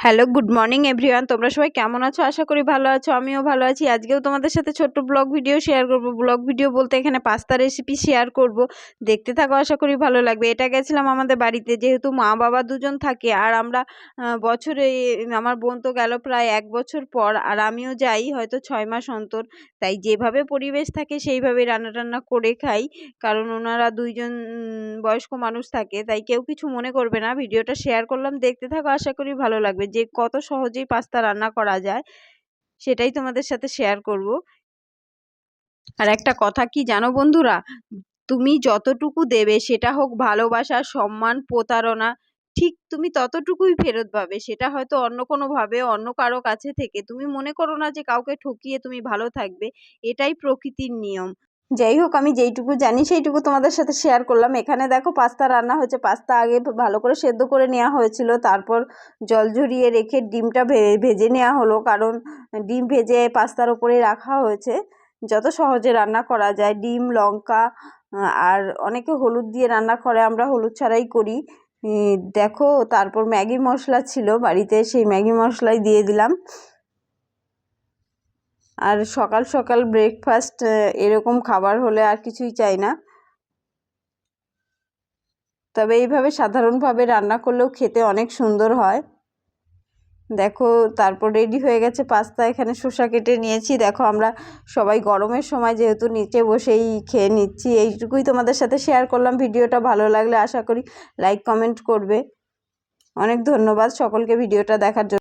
Hello good morning everyone তোমরা সবাই কেমন আছো? আশা করি ভালো আছো, আমিও ভালো আছি। আজকেও তোমাদের সাথে ছোট্ট ব্লগ ভিডিও শেয়ার করব। ব্লগ ভিডিও বলতে এখানে পাস্তা রেসিপি শেয়ার করব। দেখতে থাকো, আশা করি ভালো লাগবে। এটা গেছিলাম আমাদের বাড়িতে, যেহেতু মা বাবা দুজন থাকে আর আমরা বছরে, আমার বোন তো গেল প্রায় এক বছর পর আর আমিও যাই হয়তো ছয় মাস অন্তর। তাই যেভাবে পরিবেশ থাকে সেইভাবে রান্না টান্না করে খাই। কারণ ওনারা দুইজন বয়স্ক মানুষ থাকে, তাই কেউ কিছু মনে করবে না। ভিডিওটা শেয়ার করলাম। দেখতে থাকো, আশা করি ভালো লাগবে। যে কত সহজেই পাস্তা রান্না করা যায়, সেটাই তোমাদের সাথে শেয়ার করব। আর একটা কথা কি জানো বন্ধুরা? তুমি যতটুকু দেবে সেটা হোক ভালোবাসা, সম্মান, প্রতারণা, ঠিক তুমি ততটুকুই ফেরত পাবে। সেটা হয়তো অন্য কোনো ভাবে, অন্য কারও কাছে থেকে। তুমি মনে করো না যে কাউকে ঠকিয়ে তুমি ভালো থাকবে। এটাই প্রকৃতির নিয়ম। যাই হোক, আমি যেইটুকু জানি সেইটুকু তোমাদের সাথে শেয়ার করলাম। এখানে দেখো পাস্তা রান্না হয়েছে। পাস্তা আগে ভালো করে সেদ্ধ করে নেওয়া হয়েছিল। তারপর জল ঝরিয়ে রেখে ডিমটা ভেজে নেওয়া হলো। কারণ ডিম ভেজে পাস্তার ওপরে রাখা হয়েছে। যত সহজে রান্না করা যায়। ডিম, লঙ্কা আর অনেকে হলুদ দিয়ে রান্না করে। আমরা হলুদ ছাড়াই করি। দেখো, তারপর ম্যাগি মশলা ছিল বাড়িতে। সেই ম্যাগি মশলাই দিয়ে দিলাম। আর সকাল সকাল ব্রেকফাস্ট এরকম খাবার হলে আর কিছুই চাই না। তবে এইভাবে সাধারণভাবে রান্না করলেও খেতে অনেক সুন্দর হয়। দেখো, তারপর রেডি হয়ে গেছে পাস্তা এখানে শসা কেটে নিয়েছি। দেখো, আমরা সবাই গরমের সময় যেহেতু নিচে বসেই খেয়ে নিচ্ছি, এইটুকুই তোমাদের সাথে শেয়ার করলাম। ভিডিওটা ভালো লাগলে আশা করি লাইক কমেন্ট করবে। অনেক ধন্যবাদ সকলকে ভিডিওটা দেখার জন্য।